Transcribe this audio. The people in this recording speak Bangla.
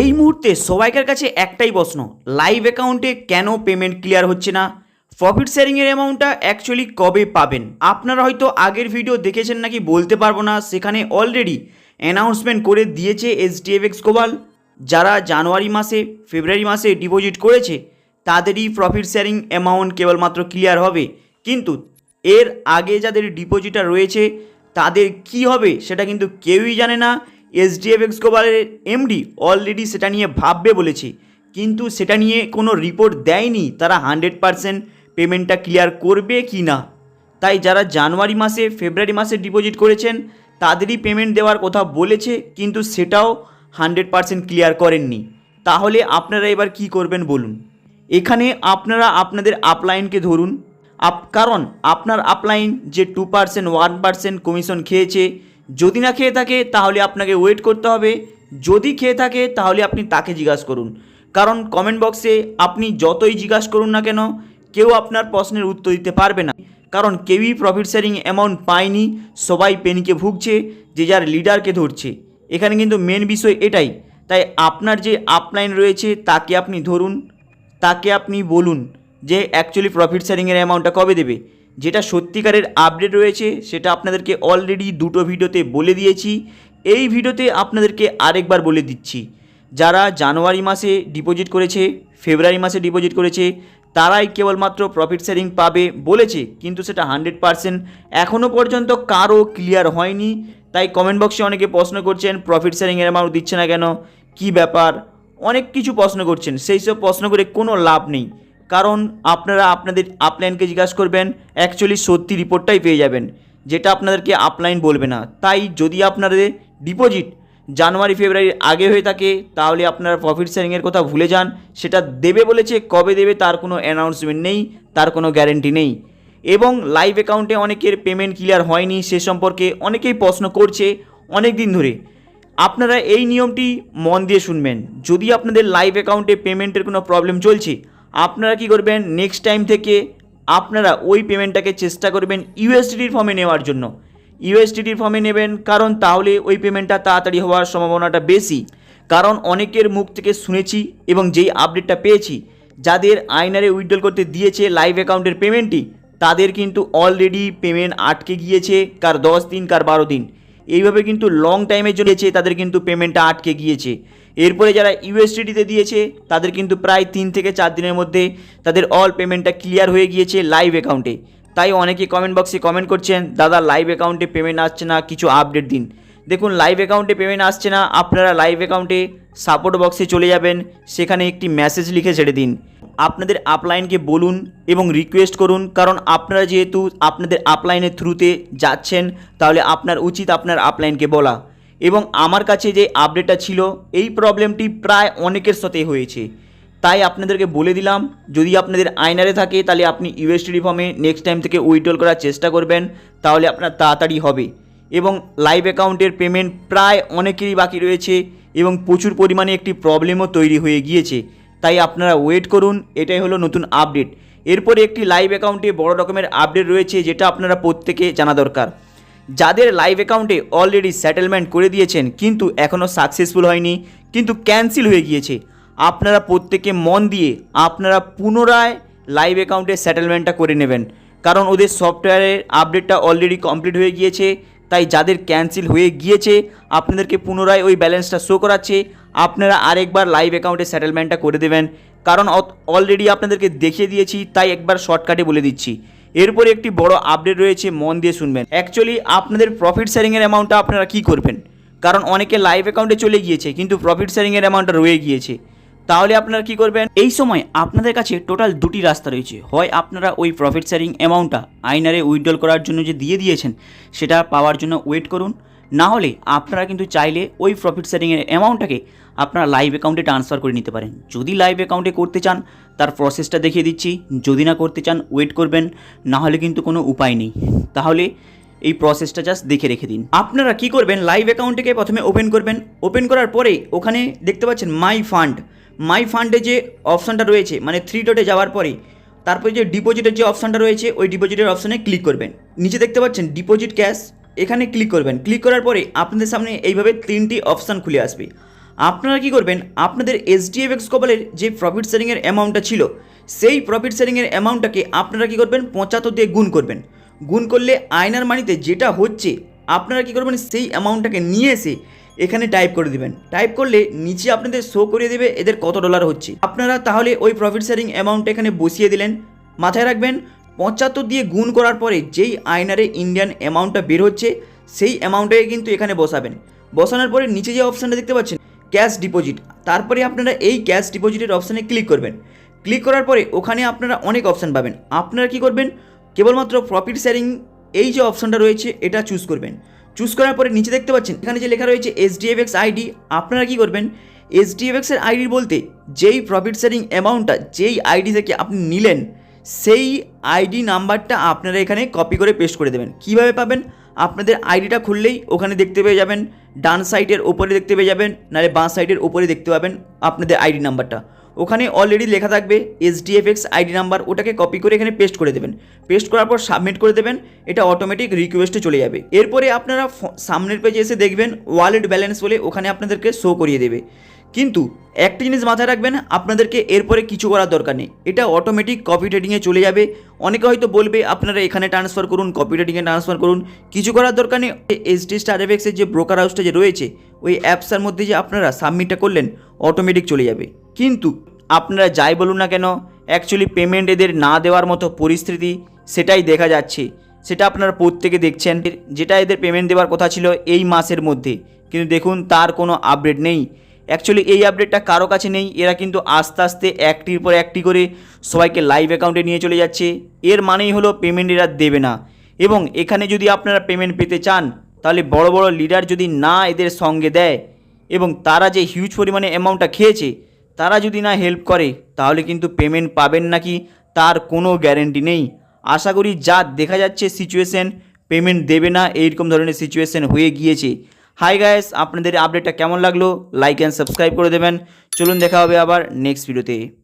এই মুহূর্তে সবাইকার কাছে একটাই প্রশ্ন লাইভ অ্যাকাউন্টে কেন পেমেন্ট ক্লিয়ার হচ্ছে না? প্রফিট শেয়ারিংয়ের অ্যামাউন্টটা অ্যাকচুয়ালি কবে পাবেন? আপনারা হয়তো আগের ভিডিও দেখেছেন নাকি বলতে পারব না, সেখানে অলরেডি অ্যানাউন্সমেন্ট করে দিয়েছে এইচডিএফএক্স গোবাল যারা জানুয়ারি মাসে, ফেব্রুয়ারি মাসে ডিপোজিট করেছে, তাদেরই প্রফিট শেয়ারিং অ্যামাউন্ট কেবলমাত্র ক্লিয়ার হবে। কিন্তু এর আগে যাদের ডিপোজিটটা রয়েছে, তাদের কি হবে সেটা কিন্তু কেউই জানে না। এসডিএফএক্স গোবালের এমডি অলরেডি সেটা নিয়ে ভাববে বলেছে। কিন্তু সেটা নিয়ে কোনো রিপোর্ট দেয়নি তারা হান্ড্রেড পারসেন্ট পেমেন্টটা ক্লিয়ার করবে কি না। তাই যারা জানুয়ারি মাসে, ফেব্রুয়ারি মাসে ডিপোজিট করেছেন, তাদেরই পেমেন্ট দেওয়ার কথা বলেছে, কিন্তু সেটাও হান্ড্রেড পারসেন্ট ক্লিয়ার করেননি। তাহলে আপনারা এবার কি করবেন বলুন? এখানে আপনারা আপনাদের আপলাইনকে ধরুন। আপ কারণ আপনার আপলাইন যে two percent one percent commission খেয়েছে যদি না খেয়ে থাকে, তাহলে আপনাকে ওয়েট করতে হবে। যদি খেয়ে থাকে, তাহলে আপনি তাকে জিজ্ঞাসা করুন। কারণ কমেন্ট বক্সে আপনি যতই জিজ্ঞাসা করুন না কেন, কেউ আপনার প্রশ্নের উত্তর দিতে পারবে না। কারণ কেউই প্রফিট শেয়ারিং অ্যামাউন্ট পায়নি, সবাই পেনিকে ভুগছে, যে যার লিডারকে ধরছে। এখানে কিন্তু মেন বিষয় এটাই। তাই আপনার যে আপলাইন রয়েছে, তাকে আপনি ধরুন, তাকে আপনি বলুন যে অ্যাকচুয়ালি প্রফিট শেয়ারিংয়ের অ্যামাউন্টটা কবে দেবে। যেটা সত্যিকারের আপডেট রয়েছে, সেটা আপনাদেরকে অলরেডি দুটো ভিডিওতে বলে দিয়েছি। এই ভিডিওতে আপনাদেরকে আরেকবার বলে দিচ্ছি, যারা জানুয়ারি মাসে ডিপোজিট করেছে, ফেব্রুয়ারি মাসে ডিপোজিট করেছে, তারাই কেবলমাত্র প্রফিট শেয়ারিং পাবে বলেছে, কিন্তু সেটা হান্ড্রেড পারসেন্ট এখনও পর্যন্ত কারও ক্লিয়ার হয়নি। তাই কমেন্ট বক্সে অনেকে প্রশ্ন করছেন প্রফিট শেয়ারিংয়ের অ্যামাউন্ট দিচ্ছে না কেন? কী ব্যাপার? অনেক কিছু প্রশ্ন করছেন, সেই সব প্রশ্ন করে কোনো লাভ নেই। কারণ আপনারা আপনাদের আপলাইনকে জিজ্ঞাসা করবেন অ্যাকচুয়ালি সত্যি রিপোর্টটাই পেয়ে যাবেন। যেটা আপনাদেরকে আপলাইন বলবে না। তাই যদি আপনাদের ডিপোজিট জানুয়ারি, ফেব্রুয়ারির আগে হয়ে থাকে, তাহলে আপনারা প্রফিট শেয়ারিংয়ের কথা ভুলে যান। সেটা দেবে বলেছে, কবে দেবে তার কোনো অ্যানাউন্সমেন্ট নেই, তার কোনো গ্যারেন্টি নেই। এবং লাইভ অ্যাকাউন্টে অনেকের পেমেন্ট ক্লিয়ার হয়নি, সে সম্পর্কে অনেকেই প্রশ্ন করছে অনেক দিন ধরে। আপনারা এই নিয়মটি মন দিয়ে শুনবেন। যদি আপনাদের লাইভ অ্যাকাউন্টে পেমেন্টের কোনো প্রবলেম চলছে আপনারা কি করবেন? নেক্সট টাইম থেকে আপনারা ওই পেমেন্টটাকে চেষ্টা করবেন ইউএসডিটির ফর্মে নেওয়ার জন্য। ইউএসডিটির ফর্মে নেবেন কারণ তাহলে ওই পেমেন্টটা তাড়াতাড়ি হওয়ার সম্ভাবনাটা বেশি। কারণ অনেকের মুখ থেকে শুনেছি এবং যেই আপডেটটা পেয়েছি, যাদের আইনারে উইথড্রল করতে দিয়েছে লাইভ অ্যাকাউন্টের পেমেন্টটি তাদের কিন্তু অলরেডি পেমেন্ট আটকে গিয়েছে, কার দশ দিন, কার বারো দিন। এইভাবে কিন্তু লং টাইমের জন্য দিয়েছে, তাদের কিন্তু পেমেন্টটা আটকে গিয়েছে। এরপরে যারা ইউএসডিটিতে দিয়েছে তাদের কিন্তু প্রায় তিন থেকে চার দিনের মধ্যে তাদের অল পেমেন্টটা ক্লিয়ার হয়ে গিয়েছে লাইভ অ্যাকাউন্টে তাই অনেকে কমেন্ট বক্সে কমেন্ট করছেন দাদা লাইভ অ্যাকাউন্টে পেমেন্ট আসছে না কিছু আপডেট দিন। দেখুন লাইভ অ্যাকাউন্টে পেমেন্ট আসছে না আপনারা লাইভ অ্যাকাউন্টে সাপোর্ট বক্সে চলে যাবেন, সেখানে একটি মেসেজ লিখে ছেড়ে দিন। আপনাদের আপলাইনকে বলুন এবং রিকোয়েস্ট করুন, কারণ আপনারা যেহেতু আপনাদের আপলাইনের থ্রুতে যাচ্ছেন, তাহলে আপনার উচিত আপনার আপলাইনকে বলা। এবং আমার কাছে যে আপডেটটা ছিল, এই প্রবলেমটি প্রায় অনেকের সাথে হয়েছে। তাই আপনাদেরকে বলে দিলাম, যদি আপনাদের আইনারে থাকে, তাহলে আপনি ইউএসটি ফর্মে নেক্সট টাইম থেকে উইথড্রল করার চেষ্টা করবেন, তাহলে আপনার তাড়াতাড়ি হবে। এবং লাইভ অ্যাকাউন্টের পেমেন্ট প্রায় অনেকেরই বাকি রয়েছে। এবং প্রচুর পরিমাণে একটি প্রবলেমও তৈরি হয়ে গিয়েছে। তাই আপনারা ওয়েট করুন, এটাই হলো নতুন আপডেট এরপরে একটি লাইভ অ্যাকাউন্টে বড় রকমের আপডেট রয়েছে, যেটা আপনারা প্রত্যেকে জানা দরকার। যাদের লাইভ অ্যাকাউন্টে অলরেডি সেটেলমেন্ট করে দিয়েছেন, কিন্তু এখনও সাকসেসফুল হয়নি, কিন্তু ক্যান্সেল হয়ে গিয়েছে, আপনারা প্রত্যেকে মন দিয়ে আপনারা পুনরায় লাইভ অ্যাকাউন্টে সেটেলমেন্টটা করে নেবেন। কারণ ওদের সফটওয়্যারের আপডেটটা অলরেডি কমপ্লিট হয়ে গিয়েছে তাই যাদের ক্যান্সেল হয়ে গিয়েছে, আপনাদেরকে পুনরায় ওই ব্যালেন্সটা শো করাচ্ছে, আপনারা আরেকবার লাইভ অ্যাকাউন্টে সেটেলমেন্টটা করে দেবেন। কারণ অলরেডি আপনাদেরকে দেখিয়ে দিয়েছি, তাই একবার শর্টকাটে বলে দিচ্ছি। এরপরে একটি বড় আপডেট রয়েছে, মন দিয়ে শুনবেন। অ্যাকচুয়ালি আপনাদের প্রফিট শেয়ারিংয়ের অ্যামাউন্টটা আপনারা কী করবেন? কারণ অনেকে লাইভ অ্যাকাউন্টে চলে গিয়েছে, কিন্তু প্রফিট শেয়ারিংয়ের অ্যামাউন্টটা রয়ে গিয়েছে। তাহলে আপনারা কি করবেন? এই সময় আপনাদের কাছে টোটাল দুটি রাস্তা রয়েছে। হয় আপনারা ওই প্রফিট শেয়ারিং অ্যামাউন্টটা আইনারে উইথড্রল করার জন্য যে দিয়ে দিয়েছেন, সেটা পাওয়ার জন্য ওয়েট করুন। না হলে আপনারা কিন্তু চাইলে ওই প্রফিট শেয়ারিংয়ের অ্যামাউন্টটাকে আপনারা লাইভ অ্যাকাউন্টে ট্রান্সফার করে নিতে পারেন। যদি লাইভ অ্যাকাউন্টে করতে চান, তার প্রসেসটা দেখিয়ে দিচ্ছি। যদি না করতে চান ওয়েট করবেন। না হলে কিন্তু কোনো উপায় নেই। তাহলে এই প্রসেসটা জাস্ট দেখে রেখে দিন। আপনারা কি করবেন? লাইভ অ্যাকাউন্টটিকে প্রথমে ওপেন করবেন। ওপেন করার পরে ওখানে দেখতে পাচ্ছেন মাই ফান্ড মাই ফান্ডে যে অপশানটা রয়েছে মানে থ্রি ডটে যাওয়ার পরে, তারপরে যে ডিপোজিটের যে অপশানটা রয়েছে, ওই ডিপোজিটের অপশানে ক্লিক করবেন। নিচে দেখতে পাচ্ছেন ডিপোজিট ক্যাশ এখানে ক্লিক করবেন। ক্লিক করার পরে আপনাদের সামনে এইভাবে তিনটি অপশান খুলে আসবে। আপনারা কি করবেন, আপনাদের এসডিএফএক্স কপালের যে প্রফিট শেয়ারিংয়ের অ্যামাউন্টটা ছিল, সেই প্রফিট শেয়ারিংয়ের অ্যামাউন্টটাকে আপনারা কি করবেন, পঁচাত্তর দিয়ে গুণ করবেন। গুণ করলে আয়নার মানিতে যেটা হচ্ছে, আপনারা কি করবেন, সেই অ্যামাউন্টটাকে নিয়ে এসে এখানে টাইপ করে দিবেন। টাইপ করলে নিচে আপনাদের শো করে দেবে এদের কত ডলার হচ্ছে। আপনারা তাহলে ওই প্রফিট শেয়ারিং অ্যামাউন্ট এখানে বসিয়ে দিলেন। মাথায় রাখবেন, পঁচাত্তর দিয়ে গুণ করার পরে যেই আয়নারে ইন্ডিয়ান অ্যামাউন্টটা বের হচ্ছে, সেই অ্যামাউন্টটাকে কিন্তু এখানে বসাবেন। বসানোর পরে নিচে যে অপশানটা দেখতে পাচ্ছেন ক্যাশ ডিপোজিট তারপরে আপনারা এই ক্যাশ ডিপোজিটের অপশানে ক্লিক করবেন। ক্লিক করার পরে ওখানে আপনারা অনেক অপশান পাবেন। আপনারা কি করবেন, কেবলমাত্র প্রফিট শেয়ারিং এই যে অপশানটা রয়েছে, এটা চুজ করবেন। চুজ করার পরে নিচে দেখতে পাচ্ছেন, এখানে যে লেখা রয়েছে এস ডি এসডিএফএক্স আইডি আপনারা কি করবেন? এসডিএফএক্সের আইডি বলতে যেই প্রফিট শেয়ারিং অ্যামাউন্টটা যেই আইডি থেকে আপনি নিলেন, সেই আইডি নাম্বারটা আপনারা এখানে কপি করে পেস্ট করে দেবেন। কীভাবে পাবেন? আপনাদের আইডিটা খুললেই ওখানে দেখতে পেয়ে যাবেন, ডান সাইডের ওপরে দেখতে পেয়ে যাবেন, নাহলে বাঁ সাইডের ওপরে দেখতে পাবেন আপনাদের আইডি নাম্বারটা। ওখানে অলরেডি লেখা থাকবে এসডিএফএক্স আইডি নাম্বার ওটাকে কপি করে এখানে পেস্ট করে দেবেন। পেস্ট করার পর সাবমিট করে দেবেন, এটা অটোমেটিক রিকোয়েস্টে চলে যাবে। এরপরে আপনারা সামনের পেজে এসে দেখবেন ওয়ালেট ব্যালেন্স বলে ওখানে আপনাদেরকে শো করিয়ে দেবে। কিন্তু একটা জিনিস মাথায় রাখবেন, আপনাদেরকে এরপরে কিছু করার দরকার নেই। এটা অটোমেটিক কপি ট্রেডিংয়ে চলে যাবে। অনেকে হয়তো বলবে, আপনারা এখানে ট্রান্সফার করুন কপি ট্রেডিংয়ে ট্রান্সফার করুন। কিছু করার দরকার নেই। এসডি স্টার এফএক্সের যে ব্রোকার হাউসটা যে রয়েছে, ওই অ্যাপসটার মধ্যে যে আপনারা সাবমিটটা করলেন অটোমেটিক চলে যাবে। কিন্তু আপনারা যাই বলুন না কেন অ্যাকচুয়ালি পেমেন্ট এদের না দেওয়ার মতো পরিস্থিতি সেটাই দেখা যাচ্ছে। সেটা আপনারা প্রত্যেকে দেখছেন। যেটা এদের পেমেন্ট দেওয়ার কথা ছিল এই মাসের মধ্যে। কিন্তু দেখুন, তার কোনো আপডেট নেই। অ্যাকচুয়ালি এই আপডেটটা কারও কাছে নেই। এরা কিন্তু আস্তে আস্তে একটির পর একটি করে সবাইকে লাইভ অ্যাকাউন্টে নিয়ে চলে যাচ্ছে। এর মানেই হলো পেমেন্ট এরা দেবে না। এবং এখানে যদি আপনারা পেমেন্ট পেতে চান, তাহলে বড় বড় লিডার যদি না এদের সঙ্গে দেয় এবং তারা যে হিউজ পরিমাণে অ্যামাউন্টটা খেয়েছে, তারা যদি না হেল্প করে, তাহলে কিন্তু পেমেন্ট পাবেন নাকি, তার কোনো গ্যারেন্টি নেই। আশা করি যা দেখা যাচ্ছে সিচুয়েশন পেমেন্ট দেবে না, এইরকম ধরনের সিচুয়েশন হয়ে গিয়েছে। হাই গায়েস আপনাদের আপডেটটা কেমন লাগল? লাইক অ্যান্ড সাবস্ক্রাইব করে দেবেন। চলুন দেখা হবে আবার নেক্সট ভিডিওতে